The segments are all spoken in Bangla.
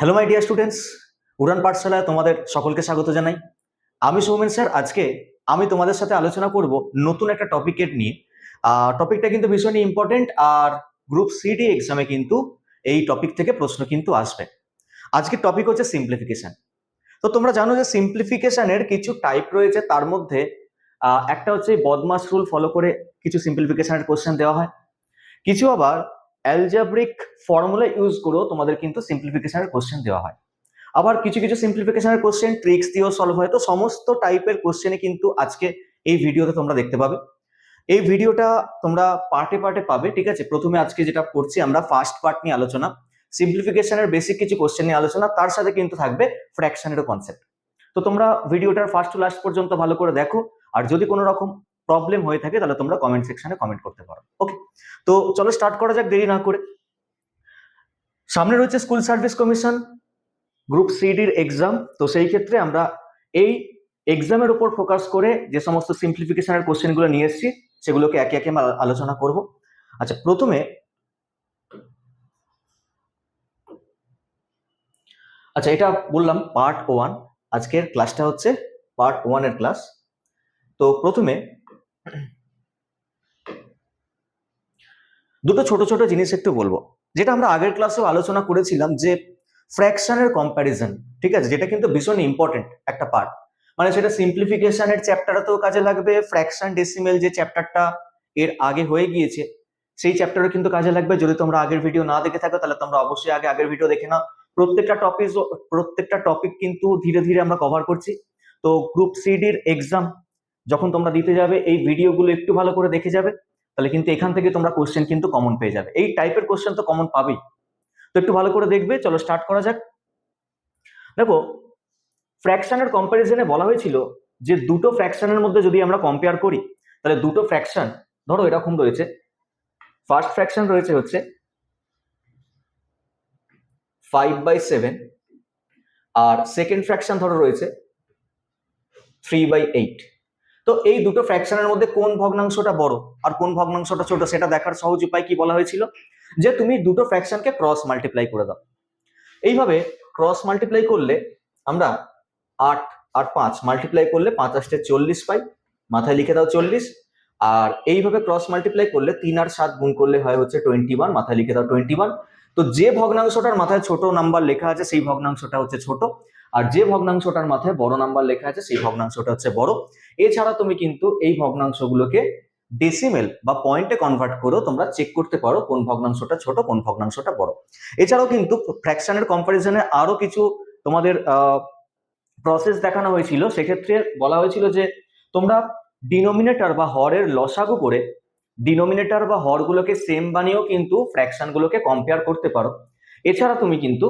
Hello my dear students Uran পাঠশালায় তোমাদের সকলকে স্বাগত জানাই। আমি সৌমেন স্যার। আজকে আমি তোমাদের সাথে আলোচনা করব নতুন একটা টপিকের নিয়ে। টপিকটা কিন্তু ভীষণই ইম্পর্টেন্ট আর গ্রুপ সিডি এক্সামে কিন্তু এই টপিক থেকে প্রশ্ন কিন্তু আসবে। আজকের টপিক হচ্ছে সিম্পলিফিকেশন তো তোমরা জানো যে সিম্পলিফিকেশনের কিছু টাইপ রয়েছে। তার মধ্যে একটা হচ্ছে বদমাস রুল ফলো করে কিছু সিম্পলিফিকেশনের কোশ্চেন দেওয়া হয়। কিছু আবার অ্যালজাব্রিক ফর্মুলা ইউজ করেও তোমাদের কিন্তু সিম্পলিফিকেশনের কোশ্চেন দেওয়া হয়। আবার কিছু কিছু সিম্পলিফিকেশনের কোশ্চেন ট্রিক্স দিয়েও সলভ হয়। তো সমস্ত টাইপের কোশ্চেনে কিন্তু আজকে এই ভিডিওতে তোমরা দেখতে পাবে। এই ভিডিওটা তোমরা পার্টে পার্টে পাবে, ঠিক আছে? প্রথমে আজকে যেটা করছি, আমরা ফার্স্ট পার্ট নিয়ে আলোচনা। সিম্পলিফিকেশনের বেসিক কিছু কোশ্চেন নিয়ে আলোচনা, তার সাথে কিন্তু থাকবে ফ্র্যাকশনেরও কনসেপ্ট তো তোমরা ভিডিওটার ফার্স্ট টু লাস্ট পর্যন্ত ভালো করে দেখো। আর যদি কোনো রকম প্রবলেম হয়ে থাকে, তাহলে তোমরা কমেন্ট সেকশনে কমেন্ট করতে পারো। ওকে তো চলো স্টার্ট করা যাক, দেরি না করে। সামনে রয়েছে স্কুল সার্ভিস কমিশন গ্রুপ সিডির এক্সাম তো সেই ক্ষেত্রে আমরা এই এক্সামের উপর ফোকাস করে যে সমস্ত সিম্পলিফিকেশনের কোশ্চেনগুলো নিয়ে এসেছি, সেগুলোকে একে একে আমরা আলোচনা করব। আচ্ছা প্রথমে আচ্ছা এটা বললাম পার্ট ওয়ান আজকের ক্লাসটা হচ্ছে পার্ট ওয়ানের ক্লাস তো প্রথমে দুটো ছোট ছোট জিনিস একটু বলব। যেটা আমরা আগের ক্লাসেও আলোচনা করেছিলাম যে ফ্র্যাকশনের কম্প্যারিজন ঠিক আছে? যেটা কিন্তু ভীষণ ইম্পর্টেন্ট একটা পার্ট মানে সেটা সিম্পলিফিকেশনের চ্যাপ্টারতেও কাজে লাগবে ফ্র্যাকশন ডেসিমেল যে চ্যাপ্টারটা এর আগে হয়ে গিয়েছে, সেই চ্যাপ্টারও কিন্তু কাজে লাগবে। যদি তোমরা আগের ভিডিও না দেখে থাকো, তাহলে তোমরা অবশ্যই আগে আগের ভিডিও দেখে নাও। প্রত্যেকটা টপিক প্রত্যেকটা টপিক কিন্তু ধীরে ধীরে আমরা কভার করছি। তো গ্রুপ সিডির এক্সাম যখন তোমরা দিতে যাবে, এই ভিডিওগুলো একটু ভালো করে দেখে যাবে, তাহলে কিন্তু এখান থেকে তোমরা কোশ্চেন কিন্তু কমন পেয়ে যাবে। এই টাইপের কোশ্চেন তো কমন পাবেই। তো একটু ভালো করে দেখবে, চলো স্টার্ট করা যাক। দেখো ফ্র্যাকশনের কম্প্যারিজনে বলা হয়েছিল যে দুটো ফ্র্যাকশনের মধ্যে যদি আমরা কম্পেয়ার করি, তাহলে দুটো ফ্র্যাকশন ধরো এরকম রয়েছে। ফার্স্ট ফ্র্যাকশন রয়েছে হচ্ছে ফাইভ বাই সেভেন আর সেকেন্ড ফ্র্যাকশন ধরো রয়েছে থ্রি বাই এইট তো এই দুটো ফ্র্যাকশনের মধ্যে কোন ভগ্নাংশটা বড় আর কোন ভগ্নাংশটা ছোট সেটা দেখার সহজ উপায় কি বলা হয়েছিল? যে তুমি দুটো ফ্র্যাকশনকে ক্রস মাল্টিপ্লাই করে দাও। এইভাবে ক্রস মাল্টিপ্লাই করলে আমরা আট আর পাঁচ মাল্টিপ্লাই করলে পাঁচ আসতে চল্লিশ পাই, মাথায় লিখে দাও চল্লিশ। আর এইভাবে ক্রস মাল্টিপ্লাই করলে তিন আর সাত গুণ করলে হয় হচ্ছে টোয়েন্টি ওয়ান মাথায় লিখে দাও টোয়েন্টি ওয়ান তো যে ভগ্নাংশটার মাথায় ছোট নাম্বার লেখা আছে সেই ভগ্নাংশটা হচ্ছে ছোট। আর যে ভগ্নাংশটার মাথায় বড় নাম্বার লেখা আছে সেই ভগ্নাংশটা হচ্ছে বড়। এছাড়া তুমি কিন্তু এই ভগ্নাংশগুলোকে ডেসিমেল বা পয়েন্টে কনভার্ট করেও তোমরা চেক করতে পারো কোন ভগ্নাংশটা ছোট, কোন ভগ্নাংশটা বড়। এছাড়াও কিন্তু ফ্র্যাকশনের কম্পারিজনে আরও কিছু তোমাদের প্রসেস দেখানো হয়েছিল। সেক্ষেত্রে বলা হয়েছিল যে তোমরা ডিনোমিনেটর বা হরের লসাগু করে ডিনোমিনেটর বা হরগুলোকে সেম বানিয়েও কিন্তু ফ্র্যাকশনগুলোকে কম্পেয়ার করতে পারো। এছাড়া তুমি কিন্তু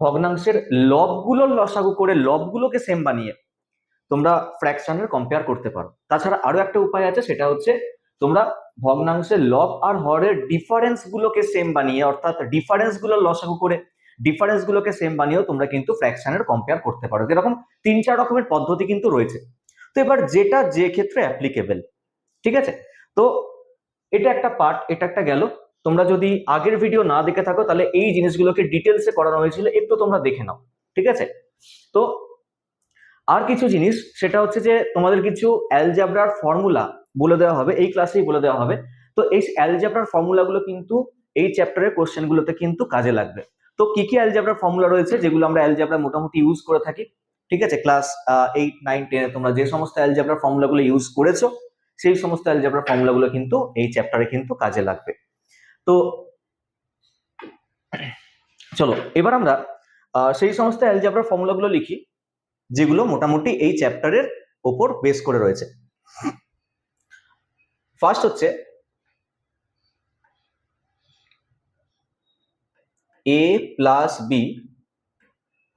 ভগ্নাংশের লবগুলোর লসাগু করে লবগুলোকে সেম বানিয়ে তোমরা ফ্র্যাকশনের কম্পেয়ার করতে পারো। তাছাড়া আরও একটা উপায় আছে, সেটা হচ্ছে তোমরা ভগ্নাংশের লব আর হরের ডিফারেন্স গুলোকে সেম বানিয়ে, অর্থাৎ ডিফারেন্সগুলোর লসাগু করে ডিফারেন্স গুলোকে সেম বানিয়েও তোমরা কিন্তু ফ্র্যাকশনের কম্পেয়ার করতে পারো। এরকম তিন চার রকমের পদ্ধতি কিন্তু রয়েছে। তো এবার যেটা যে ক্ষেত্রে অ্যাপ্লিকেবল ঠিক আছে? তো এটা একটা পার্ট এটা একটা গেল। তোমরা যদি আগের ভিডিও না দেখে থাকো, তাহলে এই জিনিসগুলোকে ডিটেলসে করানো হয়েছিল, একটু তোমরা দেখে নাও, ঠিক আছে? তো আর কিছু জিনিস, সেটা হচ্ছে যে তোমাদের কিছু অ্যালজাবরার ফর্মুলা বলে দেওয়া হবে, এই ক্লাসেই বলে দেওয়া হবে। তো এই অ্যালজাবরার ফর্মুলাগুলো কিন্তু এই চ্যাপ্টারের কোশ্চেনগুলোতে কিন্তু কাজে লাগবে। তো কি কি অ্যালজাবরার ফর্মুলা রয়েছে, যেগুলো আমরা অ্যালজাবরা মোটামুটি ইউজ করে থাকি? ঠিক আছে? ক্লাস এইট নাইন টেনে তোমরা যে সমস্ত অ্যালজাবরার ফর্মুলাগুলো ইউজ করেছ, সেই সমস্ত অ্যালজাবরার ফর্মুলাগুলো কিন্তু এই চ্যাপ্টারে কিন্তু কাজে লাগবে। তো চলো, এবার আমরা সেই সমস্ত অ্যালজাবরার ফর্মুলাগুলো লিখি। যেগুলো মোটামুটি এই চ্যাপ্টারের ওপর বেস করে রয়েছে। ফার্স্ট হচ্ছে এ প্লাস বি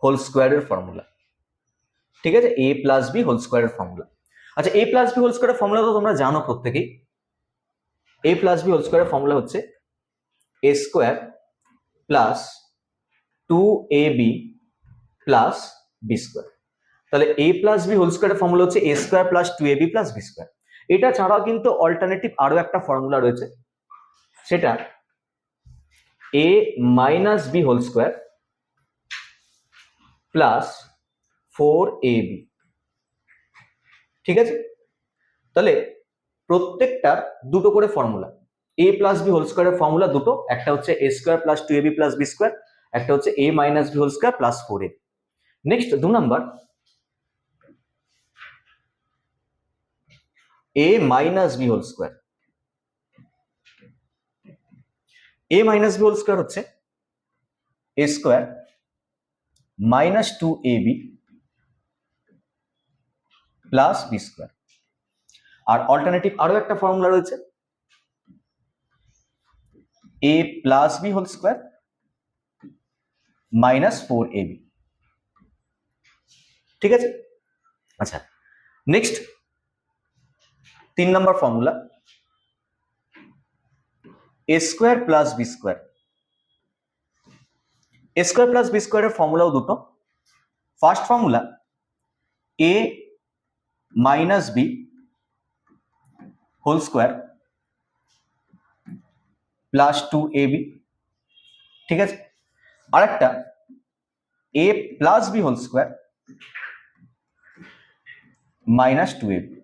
হোল স্কোয়ারের ফর্মুলা ঠিক আছে? এ প্লাস বি হোল স্কোয়ারের ফর্মুলা আচ্ছা এ প্লাস বি হোল স্কোয়ারের ফর্মুলা তো তোমরা জানো প্রত্যেকেই। এ প্লাস বি হোল স্কোয়ারের ফর্মুলা হচ্ছে A square plus two A B plus B square তাহলে এ প্লাস বি হোল স্কোয়ারের ফর্মুলা হচ্ছে A square plus two A B plus B square এটা ছাড়াও কিন্তু অল্টারনেটিভ আরও একটা ফর্মুলা রয়েছে। সেটা A minus B whole square plus four A B ঠিক আছে? তাহলে প্রত্যেকটার দুটো করে formula A plus B whole স্কোয়ারের ফর্মুলা দুটো, একটা হচ্ছে A square plus two A B plus B square একটা হচ্ছে A minus B whole square plus four A next দু number A minus B whole square A minus B whole square হচ্ছে A square minus two A B plus B square R alternative আরও একটা ফর্মুলা রয়েছে A plus B whole square minus four A B ঠিক আছে? আচ্ছা নেক্সট তিন number formula A square plus B square A square plus B স্কোয়ারের ফর্মুলাও দুটো। First formula A minus B whole square plus two A B ঠিক আছে? আরেকটা A plus B whole square minus two A B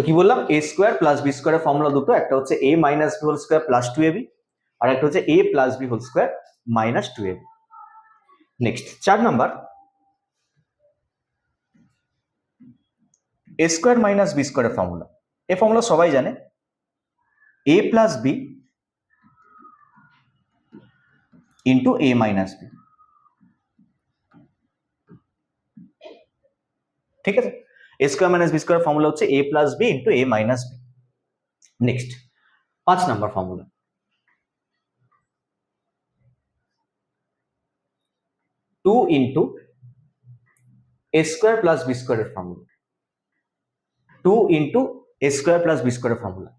তো কি বললাম? এ স্কোয়ার প্লাস বি স্কোয়ারের ফর্মুলা দুটো, একটা হচ্ছে A minus B whole square plus two A B আর একটা হচ্ছে A plus B whole square minus two A B next চার number A square minus B স্কোয়ারের ফর্মুলা এ ফর্মুলা সবাই জানে। A plus B into A minus B ঠিক আছে? A square minus B square formula হচ্ছে A plus B into A minus B next পাঁচ number formula two into A square plus B স্কোয়ারের formula two into A square plus B স্কোয়ারের formula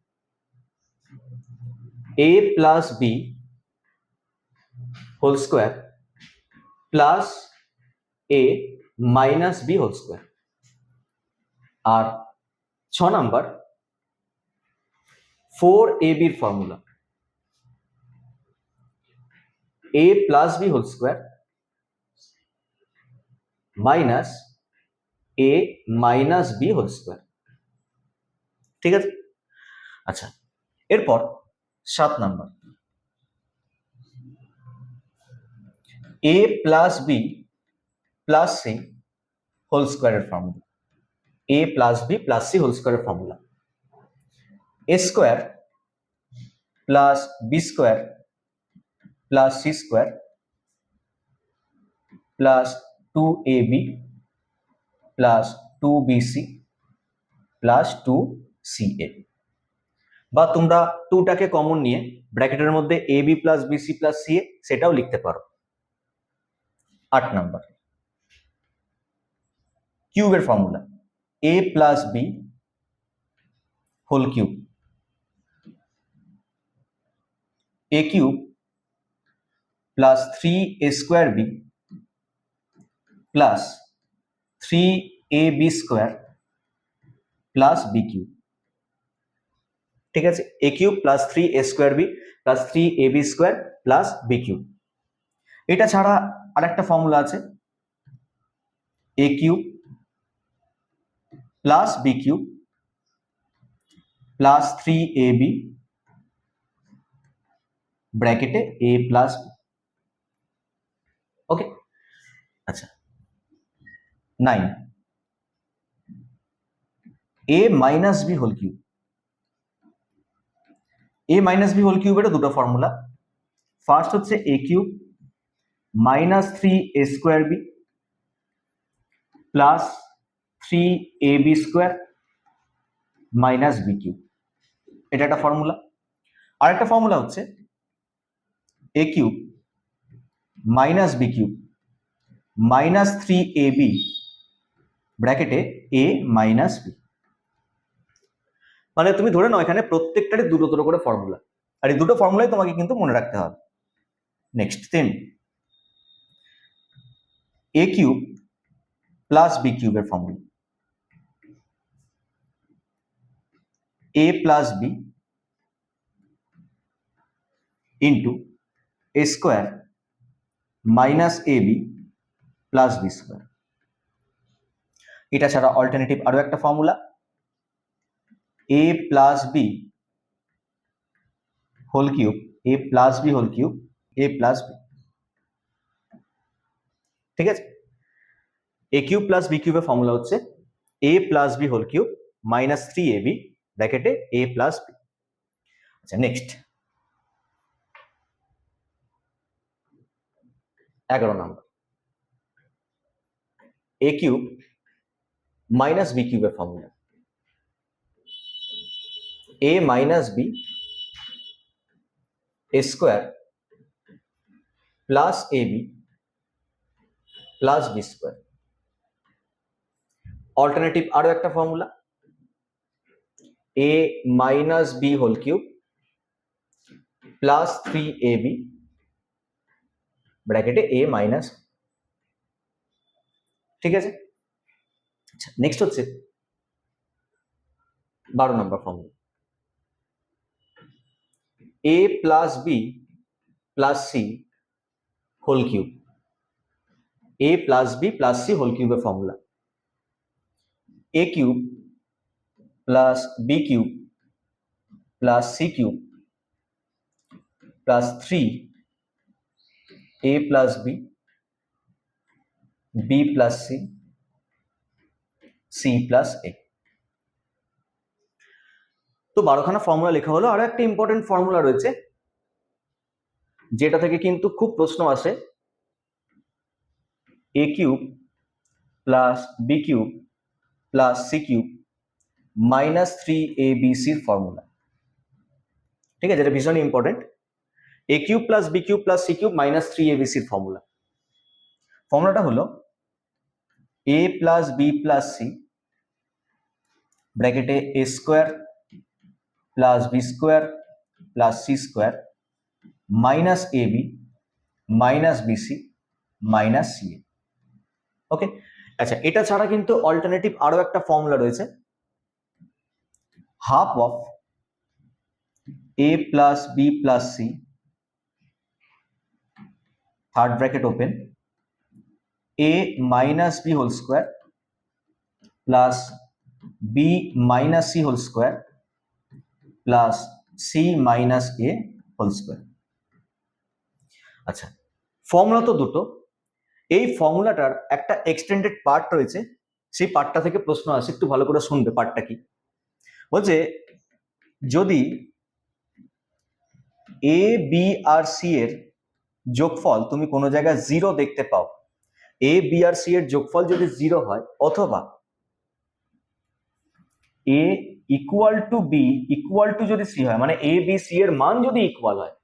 A plus B whole square plus A minus B whole square আর ছ নাম্বার ফোর এ বির formula A plus B whole square minus A minus B whole square ঠিক আছে? আচ্ছা এরপর সাত number. A plus B plus C whole স্কোয়ারের formula A plus B plus C whole স্কোয়ারের formula A square plus B square plus C square plus two A B plus two B C plus two C A বা তোমরা টুটাকে কমন নিয়ে ব্র্যাকেটের মধ্যে A B plus B C plus C A সেটাও লিখতে পারো। আট নাম্বার। কিউবের formula A plus B whole cube A cube plus three A square B plus three A B square plus B cube ঠিক আছে? A cube plus three A square B plus three A B square plus B cube এটা ছাড়া আরেকটা ফর্মুলা আছে। A cube plus B cube plus three A B ব্র্যাকেটে এ প্লাস ওকে আচ্ছা nine A minus B whole cube A minus B whole কিউবেরও দুটো ফর্মুলা ফার্স্ট হচ্ছে A cube minus three A square B plus three A B square minus B cube এটা একটা ফর্মুলা আরেকটা ফর্মুলা হচ্ছে A cube minus B cube minus three A B ব্র্যাকেটে এ মাইনাস বি মানে তুমি ধরে নাও এখানে প্রত্যেকটারই দুটো দুটো করে ফর্মুলা আর এই দুটো ফর্মুলাই তোমাকে কিন্তু মনে রাখতে হবে। Next ten A cube plus B কিউবের formula A plus B into A square minus A B plus B square এটা ছাড়া অল্টারনেটিভ আরও একটা formula A plus B whole cube A plus B whole cube A plus B ঠিক আছে? এ কিউব প্লাস বি কিউবের ফর্মুলা হচ্ছে A plus B whole cube minus three A B ব্র্যাকেটে এ প্লাস বি আচ্ছা নেক্সট এগারো number A cube minus B কিউবের formula A minus B A square plus A B plus B square alternative আরও একটা formula B whole cube plus three A B ব্র্যাকেটে এ মাইনাস ঠিক আছে? আচ্ছা নেক্সট হচ্ছে বারো number formula A plus B plus C whole cube A plus B plus C whole কিউবের formula A cube plus B cube plus C cube plus three A plus B B plus C C plus A তো বারোখানা ফর্মুলা লেখা হলো। আরও একটা ইম্পর্টেন্ট ফর্মুলা রয়েছে, যেটা থেকে কিন্তু খুব প্রশ্ন আসে। A cube plus B cube plus C cube minus three A B sir formula ঠিক আছে, এটা ভীষণ important A cube plus B cube plus C cube minus three A B sir formula ফর্মুলাটা হলো A plus B plus C ব্র্যাকেটে A square plus B square plus C square minus A B minus B C minus C A okay আচ্ছা এটা ছাড়া কিন্তু অল্টারনেটিভ আরও একটা ফর্মুলা রয়েছে। Half of A plus B plus C third bracket open A minus B whole square plus B minus C whole square plus C minus A whole square আচ্ছা ফর্মুলা তো দুটো। এই ফর্মুলাটার একটা এক্সটেন্ডেড পার্ট রয়েছে। সেই পার্টটা থেকে প্রশ্ন আসে, একটু ভালো করে শুনবে পার্টটা কি। বলছে, যদি এ বি আর সি এর যোগফল তুমি কোনো জায়গায় জিরো দেখতে পাও এ বি আর সি এর যোগফল যদি জিরো হয়, অথবা A equal to B equal to যদি সি হয় মানে এ বি সি এর মান যদি ইকুয়াল হয়,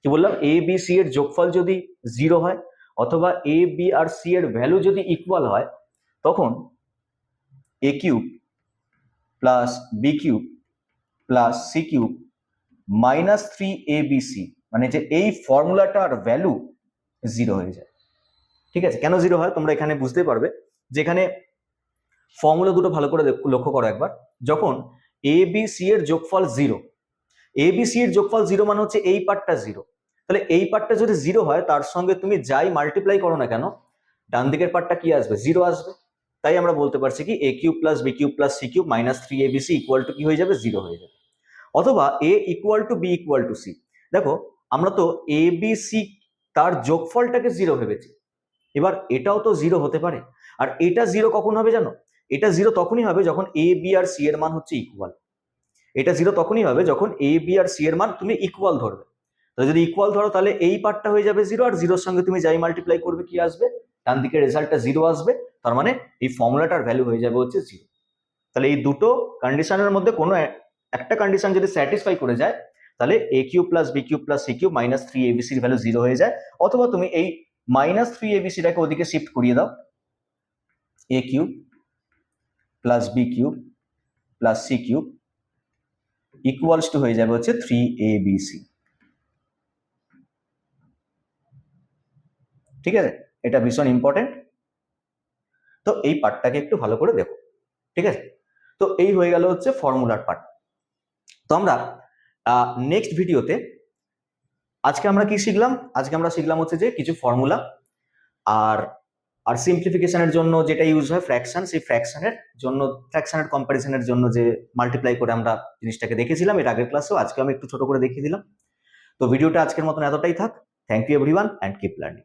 কি বললাম? এ বি সি এর যোগফল যদি জিরো হয়, অথবা এ বি আর সি এর ভ্যালু যদি ইকুয়াল হয়, তখন A cube plus B cube plus C cube minus three A B C মানে যে এই ফর্মুলাটার ভ্যালু জিরো হয়ে যায়। ঠিক আছে? কেন জিরো হয়? তোমরা এখানে বুঝতে পারবে। যেখানে ফর্মুলা দুটো ভালো করে লক্ষ্য করো একবার। যখন এ বি সি এর যোগফল জিরো এ বি সি এর যোগফল জিরো মানে হচ্ছে এই পার্টটা জিরো তাহলে এই পার্টটা যদি জিরো হয়, তার সঙ্গে তুমি যাই মাল্টিপ্লাই করো না কেন ডান দিকের পার্টটা কি আসবে? জিরো আসবে। তাই আমরা বলতে পারছি কি A cube plus B cube plus C cube minus three A B C equal to কি হয়ে যাবে? জিরো হয়ে যাবে। অথবা A equal to B equal to C দেখো, আমরা তো এ বি সি তার যোগফলটাকে জিরো ভেবেছি। এবার এটাও তো জিরো হতে পারে। আর এটা জিরো কখন হবে জানো? এটা জিরো তখনই হবে যখন এ বি আর সি এর মান হচ্ছে ইকুয়াল এটা জিরো তখনই হবে যখন এ বি আর সি এর মান তুমি ইকুয়াল ধরবে। যদি ইকুয়াল ধরো, তাহলে এই পার্টটা হয়ে যাবে জিরো আর জিরোর সঙ্গে তুমি যাই মাল্টিপ্লাই করবে, কি আসবে? ডান দিকের রেজাল্টটা জিরো আসবে। তার মানে এই ফর্মুলাটার ভ্যালু হয়ে যাবে হচ্ছে জিরো তাহলে এই দুটো কন্ডিশনের মধ্যে কোনো একটা কন্ডিশন যদি স্যাটিসফাই করে যায়, তাহলে A cube plus B cube plus C cube minus three এবিসির value zero হয়ে যায়। অথবা তুমি এই মাইনাস থ্রি এবিসিটাকে ওদিকে শিফট করিয়ে দাও। A cube plus B cube plus C cube equals to হয়ে যাবে হচ্ছে থ্রি এ বি সি ঠিক আছে? এটা ভীষণ ইম্পর্টেন্ট তো এই পার্টটাকে একটু ভালো করে দেখো, ঠিক আছে? তো এই হয়ে গেল হচ্ছে ফর্মুলার পার্ট। তো আমরা নেক্সট ভিডিওতে আজকে আমরা কি শিখলাম? আজকে আমরা শিখলাম হচ্ছে যে কিছু ফর্মুলা আর আর সিম্পলিফিকেশনের জন্য যেটা ইউজ হয় ফ্র্যাকশন সেই ফ্র্যাকশনের জন্য ফ্র্যাকশনের কম্পারিজনের জন্য যে মাল্টিপ্লাই করে আমরা জিনিসটাকে দেখেছিলাম, এর আগের ক্লাসেও আজকে আমি একটু ছোট করে দেখিয়ে দিলাম। তো ভিডিওটা আজকের মতন এতটাই থাক। Thank you everyone and keep learning